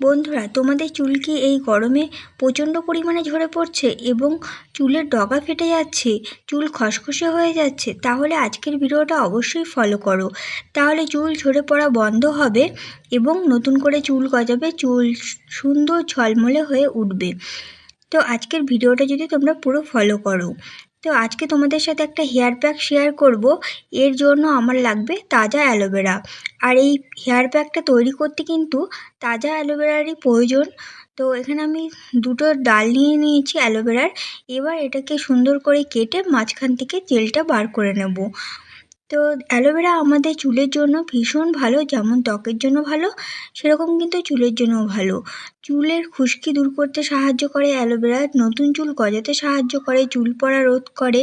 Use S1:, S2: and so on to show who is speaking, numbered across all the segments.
S1: বন্ধুরা, তোমাদের চুল কি এই গরমে প্রচণ্ড পরিমাণে ঝরে পড়ছে এবং চুলের ডগা ফেটে যাচ্ছে, চুল খসখসে হয়ে যাচ্ছে? তাহলে আজকের ভিডিওটা অবশ্যই ফলো করো। তাহলে চুল ঝরে পড়া বন্ধ হবে এবং নতুন করে চুল গজাবে, চুল সুন্দর ঝলমলে হয়ে উঠবে। তো আজকের ভিডিওটা যদি তোমরা পুরো ফলো করো তো আজকে তোমাদের সাথে একটা হেয়ার প্যাক শেয়ার করব। এর জন্য আমার লাগবে তাজা অ্যালোভেরা। আর এই হেয়ার প্যাকটা তৈরি করতে কিন্তু তাজা অ্যালোভেরারই প্রয়োজন। তো এখানে আমি দুটো ডাল নিয়ে নিয়েছি অ্যালোভেরার। এবার এটাকে সুন্দর করে কেটে মাঝখান থেকে তেলটা বার করে নেব। তো অ্যালোভেরা আমাদের চুলের জন্য ভীষণ ভালো, যেমন ত্বকের জন্য ভালো, সেরকম কিন্তু চুলের জন্যও ভালো। চুলের খুশকি দূর করতে সাহায্য করে অ্যালোভেরা, নতুন চুল গজাতে সাহায্য করে, চুল পড়া রোধ করে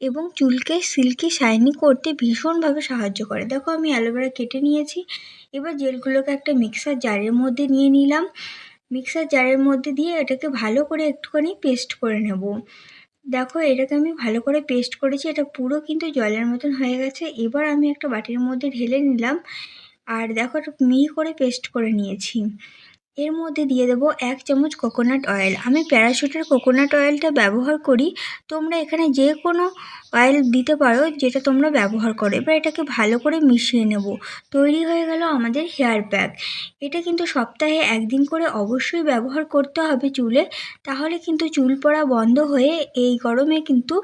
S1: এবং চুলকে সিল্কি, শাইনি করতে ভীষণভাবে সাহায্য করে। দেখো আমি অ্যালোভেরা কেটে নিয়েছি, এবার জেলগুলোকে একটা মিক্সার জারের মধ্যে নিয়ে নিলাম। মিক্সার জারের মধ্যে দিয়ে এটাকে ভালো করে একটুখানি পেস্ট করে নেব। দেখো, এটাকে আমি ভালো করে পেস্ট করেছি, এটা পুরো কিন্তু জলের মতন হয়ে গেছে। এবার আমি একটা বাটির মধ্যে ঢেলে নিলাম। আর দেখো মিহি করে পেস্ট করে নিয়েছি। এর মধ্যে দিয়ে দেবো এক চামচ কোকোনাট অয়েল আমি প্যারাশুটের কোকোনাট অয়েলটা ব্যবহার করি। তোমরা এখানে যে কোনো অয়েল দিতে পারো, যেটা তোমরা ব্যবহার করো। এবার এটাকে ভালো করে মিশিয়ে নেব। তৈরি হয়ে গেল আমাদের হেয়ার প্যাক এটা কিন্তু সপ্তাহে একদিন করে অবশ্যই ব্যবহার করতে হবে চুলে। তাহলে কিন্তু চুল পড়া বন্ধ হয়ে এই গরমে কিন্তু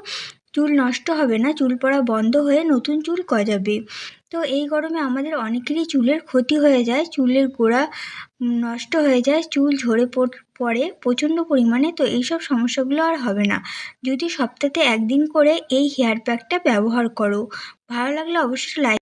S1: চুল নষ্ট হবে না, চুল পড়া বন্ধ হয়ে নতুন চুল গজাবে। তো এই গরমে আমাদের অনেকেরই চুলের ক্ষতি হয়ে যায়, চুলের গোড়া নষ্ট হয়ে যায়, চুল ঝরে পড়ে প্রচণ্ড পরিমাণে। তো এইসব সমস্যাগুলো আর হবে না। যদি সপ্তাহে একদিন করে এই হেয়ার প্যাকটা ব্যবহার করো। ভালো লাগলে অবশ্যই লাইক